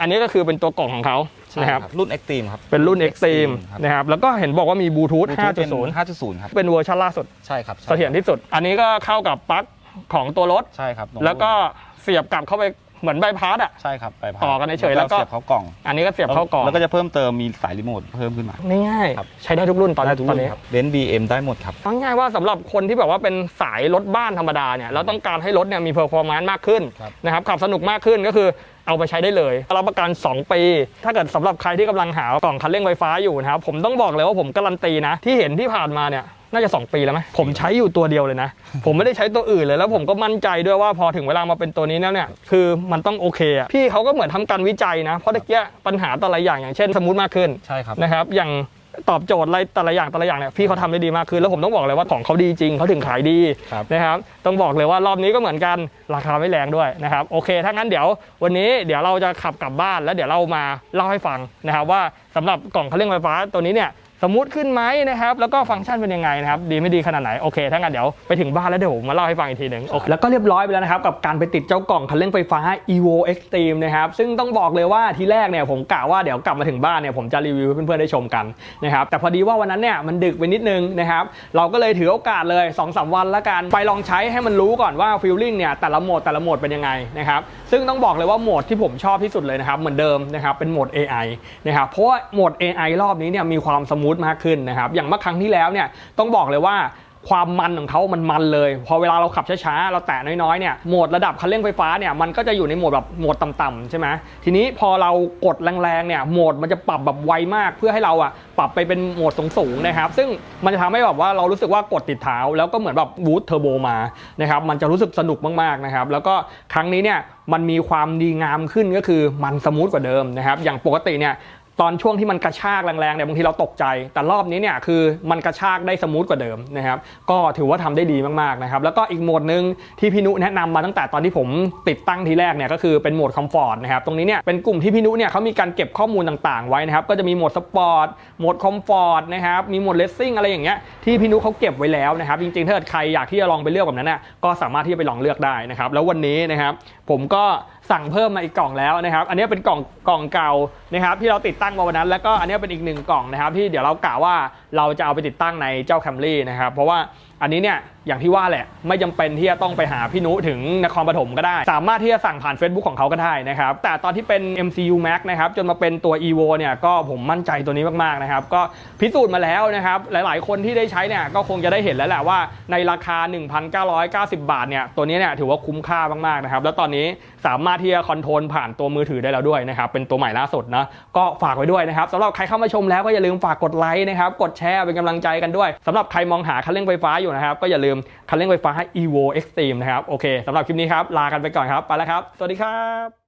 อันนี้ก็คือเป็นตัวกล่องของเขาใช่นะคครัรับบรุ่น Extreme ครับ เป็นรุ่น Extreme ครับนะครับแล้วก็เห็นบอกว่ามีบลูทูธ Bluetooth เป็น5.0 5.0 ครับเป็นเวอร์ชันล่าสุดใช่ครับใช่เสถียรที่สุด อันนี้ก็เข้ากับปลั๊กของตัวรถใช่ครับตรงแล้วก็เสียบกลับเข้าไป เหมือนใบพัดอะ ใช่ครับไปต่อกันเฉยๆแล้วก็ เสียบเข้ากล่องอันนี้ก็เสียบเข้ากล่องแล้วก็จะเพิ่มเติมมีสายรีโมทเพิ่มขึ้นมา ง่ายครับๆใช้ได้ทุกรุ่นตอนได้ทุกตอรุ่นนนี้ ครับเบนซ์บีเอ็มได้หมดครับ เอาง่ายๆว่าสำหรับคนที่แบบว่าเป็นสายรถบ้านธรรมดาเนี่ยแล้วต้องการให้รถเนี่ยมีเพอร์ฟอร์แมนซ์มากขึ้นครับ นะครับขับสนุกมากขึ้นก็คือเอาไปใช้ได้เลยรับประกัน 2 ปี ถ้าเกิดสำหรับใครที่กำลังหากล่องคันเร่งไฟฟ้าอยู่นะครับผมต้องบอกเลยว่าผมการันตีนะ ที่เห็นที่ผ่านมาเนี่ย น่าจะ 2 ปีแล้วไหมผมใช้อยู่ตัวเดียวเลยนะ ผมไม่ได้ใช้ตัวอื่นเลยแล้วผมก็มั่นใจด้วยว่าพอถึงเวลามาเป็นตัวนี้แล้วเนี่ย คือมันต้องโอเคอะพี่เขาก็เหมือนทำการวิจัยนะ เพราะตะเกียปัญหาแต่ละอย่างอย่างเช่นสมูทมากขึ้นใช่ครับนะครับอย่างตอบโจทย์อะไรแต่ละอย่างแต่ละอย่างเนี่ยพี่เขาทำได้ดีมากขึ้นแล้วผมต้องบอกเลยว่าของเขาดีจริงเขาถึงขายดีครับนะครับต้องบอกเลยว่ารอบนี้ก็เหมือนกันราคาไม่แรงด้วยนะครับโอเคถ้างั้นเดี๋ยววันนี้เดี๋ยวเราจะขับกลับบ้านแล้วเดี๋ยวเรามาเล่าให้ฟังนะครับว่าสำหรับกล่องเครื่องไฟฟ้าตัวนี้เนี่ย สมูทขึ้นไหมนะครับ แล้วก็ฟังก์ชันเป็นยังไงนะครับ ดีไม่ดีขนาดไหน โอเค ถ้างั้นเดี๋ยวไปถึงบ้านแล้วเดี๋ยวผมมาเล่าให้ฟังอีกทีหนึ่งโอเคแล้วก็เรียบร้อยไปแล้วนะครับ กับการไปติดเจ้ากล่องคันเร่งไฟฟ้า evo extreme นะครับ ซึ่งต้องบอกเลยว่าทีแรกเนี่ยผมกะว่าเดี๋ยวกลับมาถึงบ้านเนี่ยผมจะรีวิวให้เพื่อนๆได้ชมกันนะครับ แต่พอดีว่าวันนั้นเนี่ยมันดึกไปนิดนึงนะครับ เราก็เลยถือโอกาสเลย2อสวันละกัน ไปลองใช้ให้มันรู้ก่อนว่าฟีลลิ่งเนี่ยแต่ละโหมดแต่ละโหมดเป็นยังไงนะครับ ซึ่งต้องบอกเลยว่าโหมดที่ผมชอบที่สุดเลยนะครับเหมือนเดิมนะครับเป็นโหมด AI นะครับเพราะว่าโหมด AI รอบนี้เนี่ยมีความสมูทมากขึ้นนะครับ อย่างเมื่อครั้งที่แล้วเนี่ยต้องบอกเลยว่าความมันของเขามันมันเลย พอเวลาเราขับช้าๆ เราแตะน้อยๆ เนี่ย โหมดระดับคันเร่งไฟฟ้าเนี่ย มันก็จะอยู่ในโหมดแบบโหมดต่ำๆใช่ไหม ทีนี้พอเรากดแรงๆ เนี่ย โหมดมันจะปรับแบบไวมาก เพื่อให้เราอะปรับไปเป็นโหมดสูงๆ นะครับ ซึ่งมันจะทำให้แบบว่าเรารู้สึกว่ากดติดเท้า แล้วก็เหมือนแบบบูทเทอร์โบมา นะครับ มันจะรู้สึกสนุกมากๆ นะครับ แล้วก็ครั้งนี้เนี่ยมันมีความดีงามขึ้นก็คือมันสมูทกว่าเดิมนะครับ อย่างปกติเนี่ย ตอนช่วงที่มันกระชากแรงๆเนี่ยบางทีเราตกใจ แต่รอบนี้เนี่ยคือมันกระชากได้สมูทกว่าเดิมนะครับ ก็ถือว่าทำได้ดีมากๆนะครับ แล้วก็อีกโหมดหนึ่งที่พี่นุแนะนำมาตั้งแต่ตอนที่ผมติดตั้งทีแรกเนี่ยก็คือเป็นโหมดคอมฟอร์ตนะครับ ตรงนี้เนี่ยเป็นกลุ่มที่พี่นุเนี่ยเขามีการเก็บข้อมูลต่างๆ ไว้นะครับ ก็จะมีโหมดสปอร์ต โหมดคอมฟอร์ตนะครับ มีโหมดเลสซิ่งอะไรอย่างเงี้ยที่พี่นุเขาเก็บไว้แล้วนะครับ จริงๆถ้าเกิดใครอยากที่จะลองไปเลือกแบบนั้นน่ะก็สามารถที่จะไปลองเลือกได้นะครับ แล้ววันนี้นะครับผมก็สั่งเพิ่มมาอีกกล่องแล้วนะครับ อันนี้เป็นกล่องกล่องเก่านะครับที่เราติดตั้งมาวันนั้น แล้วก็อันนี้เป็นอีกหนึ่งกล่องนะครับที่เดี๋ยวเรากล่าวว่าเราจะเอาไปติดตั้งในเจ้าแคมรี่นะครับเพราะว่าอันนี้เนี่ยอย่างที่ว่าแหละ ไม่จำเป็นที่จะต้องไปหาพี่นุถึงนครปฐมก็ได้ สามารถที่จะสั่งผ่าน Facebook ของเขาก็ได้นะครับ แต่ตอนที่เป็น MCU Max นะครับ จนมาเป็นตัว Evo เนี่ยก็ผมมั่นใจตัวนี้มาก ๆ นะครับ ก็พิสูจน์มาแล้วนะครับ หลาย ๆ คนที่ได้ใช้เนี่ยก็คงจะได้เห็นแล้วแหละว่าในราคา 1,990 บาทเนี่ยตัวนี้เนี่ยถือว่าคุ้มค่ามาก ๆ นะครับ แล้วตอนนี้สามารถที่จะคอนโทรลผ่านตัวมือถือได้แล้วด้วยนะครับเป็นตัวใหม่ล่าสุดนะก็ฝากไว้ด้วยนะครับสำหรับใครเข้ามาชมแล้วก็อย่าลืมฝากกดไลค์นะครับกดแชร์เป็นกำลังใจกันด้วยสำหรับใครมองหาคันเร่งไฟฟ้าอยู่นะครับก็อย่าลืมคันเร่งไฟฟ้า Evo Extreme นะครับ โอเคสำหรับคลิปนี้ครับ ลากันไปก่อนครับ ไปแล้วครับ สวัสดีครับ